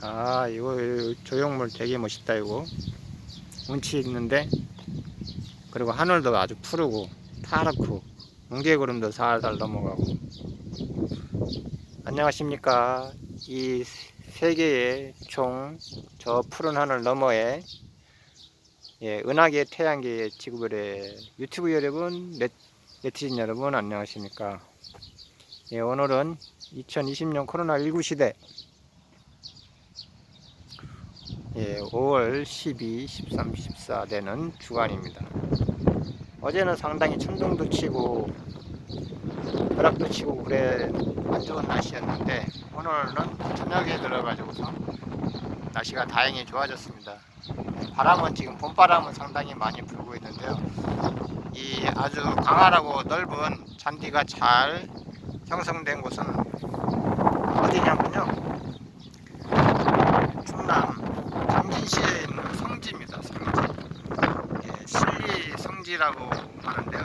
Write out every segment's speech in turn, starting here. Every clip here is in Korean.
아 이거 조형물 되게 멋있다 이거. 운치 있는데 그리고 하늘도 아주 푸르고 파랗고 뭉게구름도 살살 넘어가고. 안녕하십니까. 이 세계의 총 저 푸른 하늘 너머에 예, 은하계 태양계의 지구별의 유튜브 여러분 네, 네티즌 여러분 안녕하십니까. 예, 오늘은 2020년 코로나19 시대 예, 5월 12, 13, 14 되는 주간입니다. 어제는 상당히 천둥도 치고 벼락도 치고 그래 안 좋은 날씨였는데 오늘은 저녁에 들어가지고서 날씨가 다행히 좋아졌습니다. 바람은 지금 봄바람은 상당히 많이 불고 있는데요. 이 아주 광활하고 넓은 잔디가 잘 형성된 곳은 어디냐면요. 충남 당진시에 있는 성지입니다. 성지. 예, 실리 성지라고 하는데요.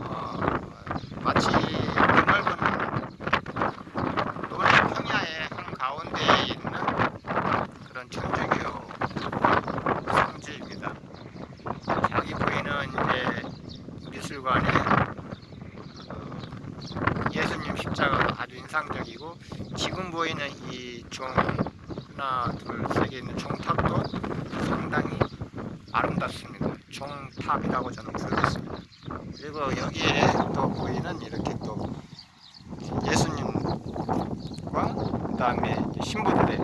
어, 마치 넓은 노래 평야의 한 가운데에 있는 그런 천주교 성지입니다. 여기 보이는 이제 미술관에 어, 예수님 십자가가 아주 인상적이고 지금 보이는 이 종 하나 둘세 개 있는 종탑도 상당히 아름답습니다. 종탑이라고 저는 부르겠습니다. 그리고 여기에 또 보이는 이렇게 또 예수님과 그 다음에 이제 신부들의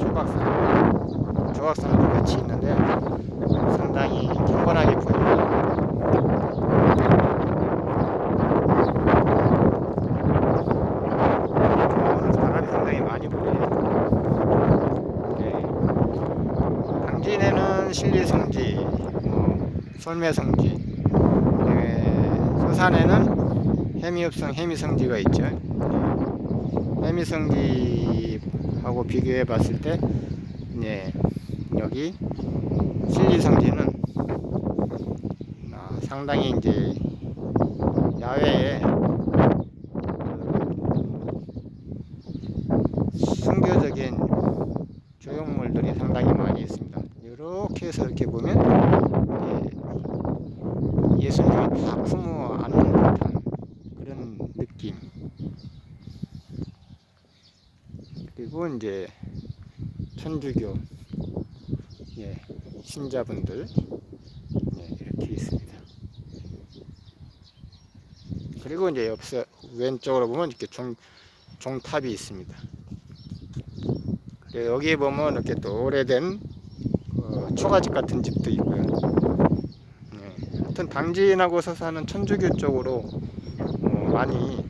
조각상 조각상도 같이 있는데 상당히 경건하게 보입니다. 오늘 바람이 상당히 많이 부네요. 네. 당진에는 신리성지, 뭐 솔매성지, 네. 서산에는 해미읍성 해미성지가 있죠. 네. 해미성지하고 비교해 봤을 때, 네. 여기 신리성지는 아, 상당히 이제 야외에 순교적인 조형물들이 상당히 많이 있습니다. 해서 이렇게 보면 예, 예수님을 다 품어 안는 듯한 그런 느낌. 그리고 이제 천주교 예, 신자분들 예, 이렇게 있습니다. 그리고 이제 옆서 왼쪽으로 보면 이렇게 종, 종탑이 있습니다. 예, 여기 보면 이렇게 또 오래된 어, 초가집 같은 집도 있고요. 예, 하여튼 당진하고 서사는 천주교 쪽으로 어, 많이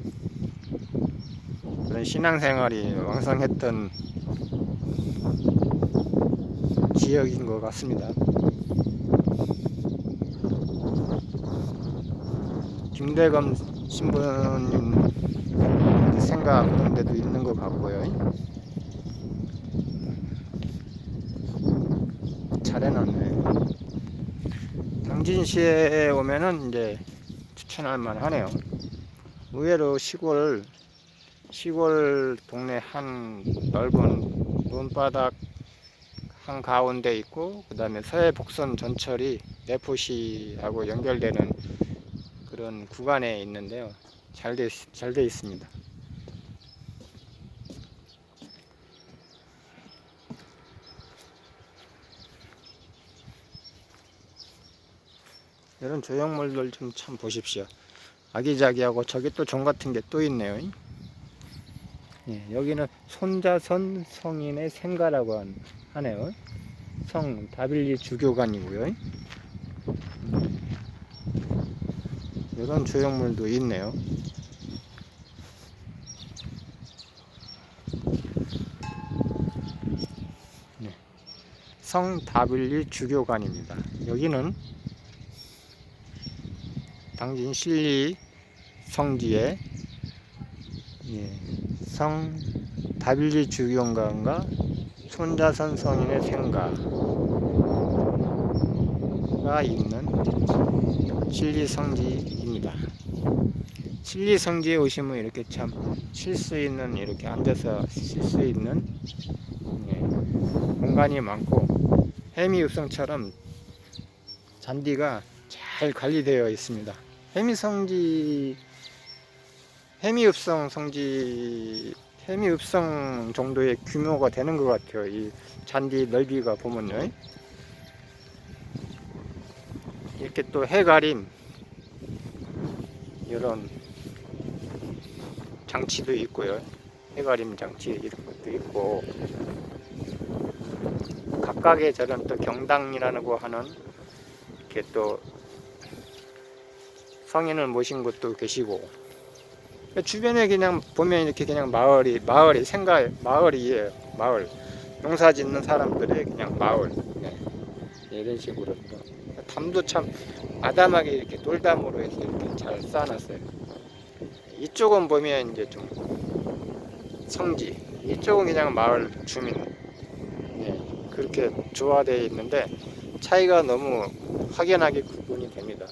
신앙생활이 왕성했던 지역인 것 같습니다. 김대검 신부님 생각 그런 데도 있는 것 같고요. 잘 해놨네. 당진시에 오면은 이제 추천할 만하네요. 의외로 시골 시골 동네 한 넓은 논바닥 한 가운데 있고 그 다음에 서해 복선 전철이 내포시하고 연결되는 그런 구간에 있는데요. 잘 돼 잘 돼 있습니다. 이런 조형물들 좀 참 보십시오. 아기자기하고 저기 또 종 같은 게 또 있네요. 예, 여기는 손자선 성인의 생가라고 한- 하네요. 성 다빌리 주교관이고요. 이런 조형물도 있네요. 네. 성 다빌리 주교관입니다. 여기는 당진 실리 성지에 예, 성 다빌리 주교관과 손자선 성인의 생가가 있는 실리 성지입니다. 신리성지에 오시면 이렇게 참 쉴 수 있는 이렇게 앉아서 쉴 수 있는 예, 공간이 많고 해미읍성처럼 잔디가 잘 관리되어 있습니다. 해미 성지 해미 읍성 성지 해미 읍성 정도의 규모가 되는 것 같아요. 이 잔디 넓이가 보면요. 이렇게 또 해가림 이런 장치도 있고요. 해가림 장치 이런 것도 있고 각각의 저런 또 경당이라고 하는 이렇게 또 성인을 모신 곳도 계시고 주변에 그냥 보면 이렇게 그냥 마을이 마을이 생각 마을이에요 마을 농사 짓는 사람들의 그냥 마을 네. 이런 식으로 또 담도 참 아담하게 이렇게 돌담으로 해서 이렇게 잘 쌓아놨어요 이쪽은 보면 이제 좀 성지 이쪽은 그냥 마을 주민 예, 그렇게 조화되어 있는데 차이가 너무 확연하게 구분이 됩니다.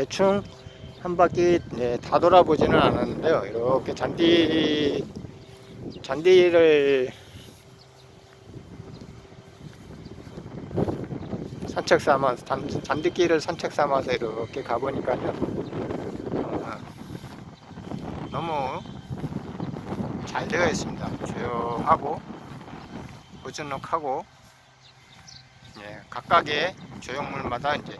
대충 한 바퀴 네, 다 돌아보지는 않았는데요. 이렇게 잔디 잔디를 산책 삼아서 잔, 잔디길을 산책 삼아서 이렇게 가보니까요. 어, 너무 잘 되어 있습니다. 조용하고 우즈넉하고 예, 각각의 조형물마다 이제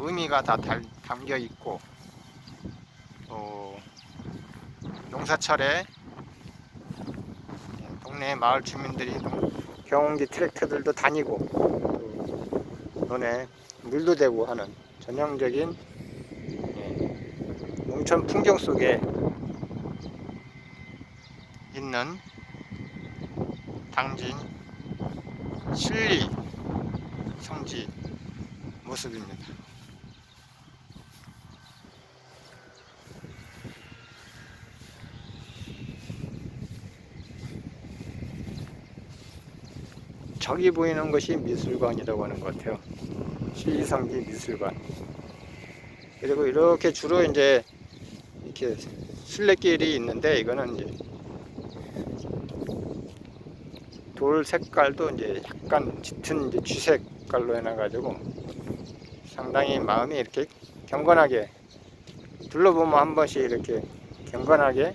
의미가 다 달- 담겨 있고 또 농사철에 예, 동네 마을 주민들이 농- 경운기 트랙터들도 다니고 또 논에 물도 대고 하는 전형적인 예, 농촌 풍경 속에 있는 당진 신리 성지 모습입니다. 저기 보이는 것이 미술관이라고 하는 것 같아요. 신리성지 미술관. 그리고 이렇게 주로 이제 이렇게 순례길이 있는데 이거는 이제 돌 색깔도 이제 약간 짙은 이제 쥐색깔로 해놔가지고 상당히 마음이 이렇게 경건하게 둘러보면 한 번씩 이렇게 경건하게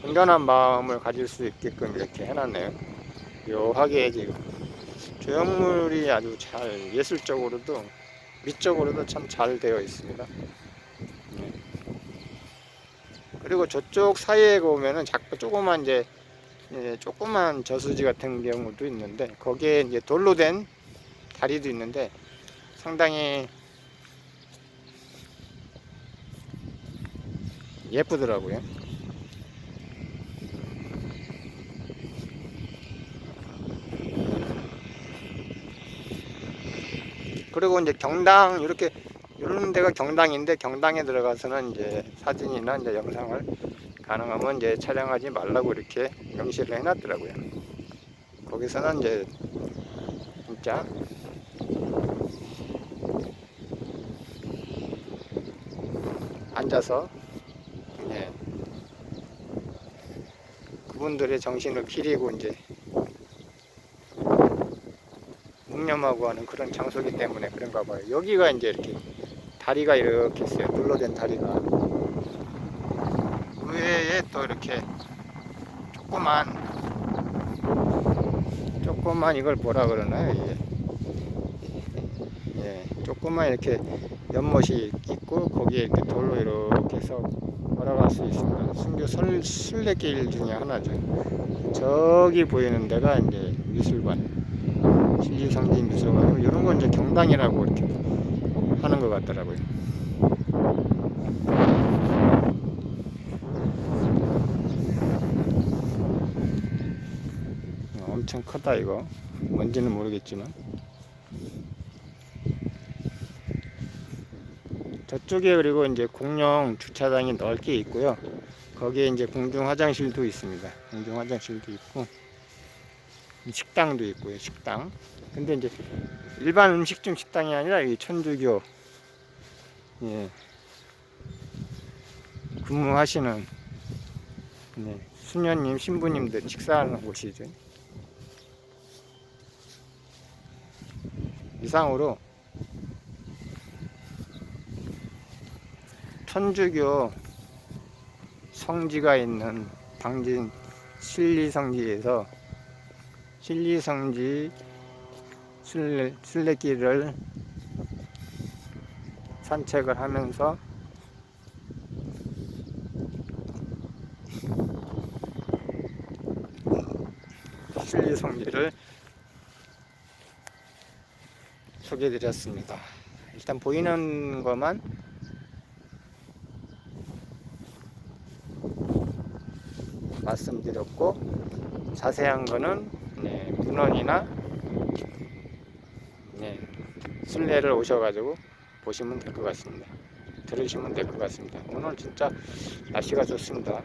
건전한 마음을 가질 수 있게끔 이렇게 해놨네요. 묘하게 지금 조형물이 아주 잘 예술적으로도 미적으로도 참 잘 되어 있습니다. 네. 그리고 저쪽 사이에 보면은 자꾸 조그만 이제 예, 조그만 저수지 같은 경우도 있는데 거기에 이제 돌로 된 다리도 있는데 상당히 예쁘더라고요. 그리고 이제 경당 이렇게 이런 데가 경당인데 경당에 들어가서는 이제 사진이나 이제 영상을 가능하면 이제 촬영하지 말라고 이렇게 명시를 해놨더라고요. 거기서는 이제 진짜 앉아서 예, 그분들의 정신을 기리고 이제 묵념하고 하는 그런 장소기 때문에 그런가 봐요. 여기가 이제 이렇게 다리가 이렇게 있어요. 눌러된 다리가. 의외에 또 이렇게 조그만 조그만 이걸 뭐라 그러나요? 이게 예, 조그만 이렇게 연못이 있고 거기에 이렇게 돌로 이렇게 해서 걸어갈 수 있습니다. 순교 설, 순례길 중에 하나죠. 저기 보이는 데가 이제 미술관, 신리성지 미술관 이런 건 이제 경당이라고 이렇게 하는 것 같더라고요. 엄청 크다 이거. 뭔지는 모르겠지만. 저쪽에 그리고 이제 공영 주차장이 넓게 있고요. 거기에 이제 공중 화장실도 있습니다. 공중 화장실도 있고 식당도 있고요, 식당. 근데 이제 일반 음식점 식당이 아니라 이 천주교 예, 근무하시는 네, 수녀님, 신부님들 식사하는 곳이죠. 이상으로 천주교 성지가 있는 당진 신리성지에서 신리성지 순례, 순례길을 산책을 하면서 신리성지를 소개해드렸습니다. 일단 보이는 것만 말씀드렸고 자세한 거는 네, 문헌이나 네, 순례를 오셔가지고 보시면 될 것 같습니다. 들으시면 될 것 같습니다. 오늘 진짜 날씨가 좋습니다.